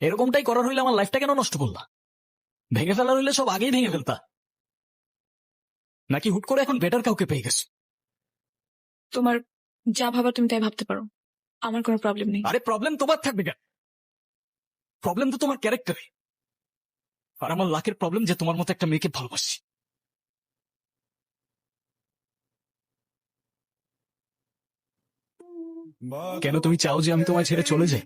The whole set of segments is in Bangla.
এরকমটাই করার হইলে আমার লাইফটা কেন নষ্ট করলা? ভেঙে ফেলার হইলে সব আগেই ভেঙে ফেলতা। নাকি হুট করে এখন বেটার কাউকে পেয়ে গেছো? তোমার যা ভাবার তুমি তাই ভাবতে পারো। আমার কোনো প্রবলেম নেই। আরে প্রবলেম তোমার থাকবে কেন? প্রবলেম তো তোমার ক্যারেক্টারে আর আমার লাকের প্রবলেম যে তোমার মতো একটা মেয়েকে ভালোবাসি কেন তুমি চাও যে আমি তোমায় ছেড়ে চলে যাই।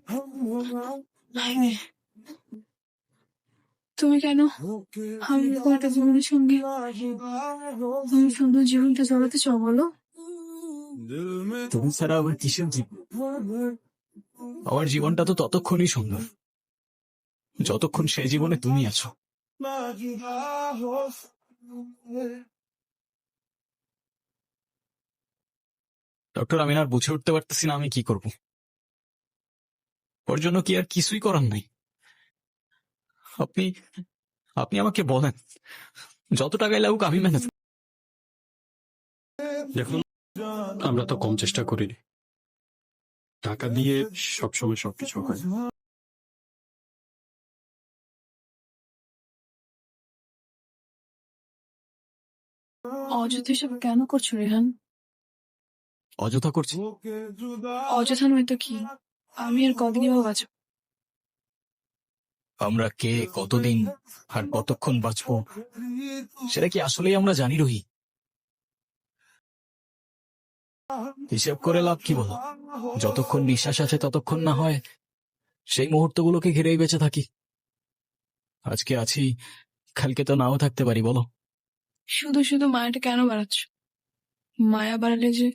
তুমি কেন আমি জীবনের সঙ্গে তুমি সুন্দর জীবনটা চলাতে চাও বলো? তুমি ছাড়া আমার কিসের জীবন? আমার জীবনটা তো ততক্ষণই সুন্দর। যতক্ষণ সে জীবনে তুমি আছো। ডক্টর আমিনার আর বুঝে উঠতে পারতেছি না আমি কি করব। ওর জন্য কি আর কিছুই করার নাই? আপনি আপনি আমাকে বলেন যত টাকায় লাগুক আমি ম্যানেজ দেখুন আমরা তো কম চেষ্টা করিনি টাকা দিয়ে সবসময় সবকিছু হয়। অযথা এসব কেন করছ রেহান? অযথা করছি। অযথা নয় তো কি? আমি আর কদিনই বা বাঁচব? আমরা কে কতদিন আর কতক্ষণ বাঁচবো সেটা কি আসলেই আমরা জানি রহি? হিসেব করে লাভ কি বলো? যতক্ষণ নিঃশ্বাস আছে ততক্ষণ না হয় সেই মুহূর্তগুলোকে ঘিরেই বেঁচে থাকি। আজকে আছি কালকে তো নাও থাকতে পারি বলো। শুধু শুধু মায়াটা কেন বাড়াচ্ছ? মায়া বাড়ালে যে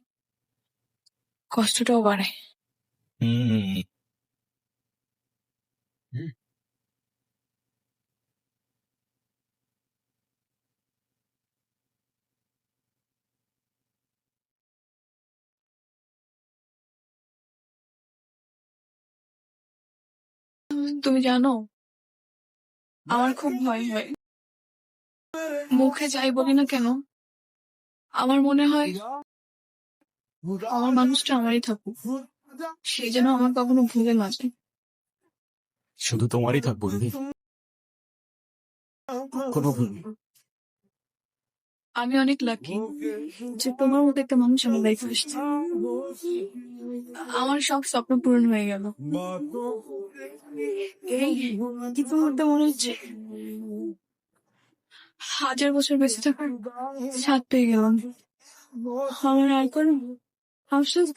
কষ্টটাও বাড়ে। হুম তুমি জানো? আমার খুব ভয় হয়। মুখে যাই বলি না কেন? আমার মনে হয় আমার মানুষটা আমারই থাকুক। সে যেন আমার কখনো ভুলে না যায় শুধু তোমারই থাকব দিদি কোনো ভুল নেই। আমি অনেক লাকি যে তোমার মতো একটা মানুষ আমার লাইফে আসছে। আমার সব স্বপ্ন পূরণ হয়ে গেল। এই মধ্যে মনে হচ্ছে? হাজার বছর বেঁচে থাকার স্বাদ পেয়ে গেলাম। আমার আর কোনো আফসোস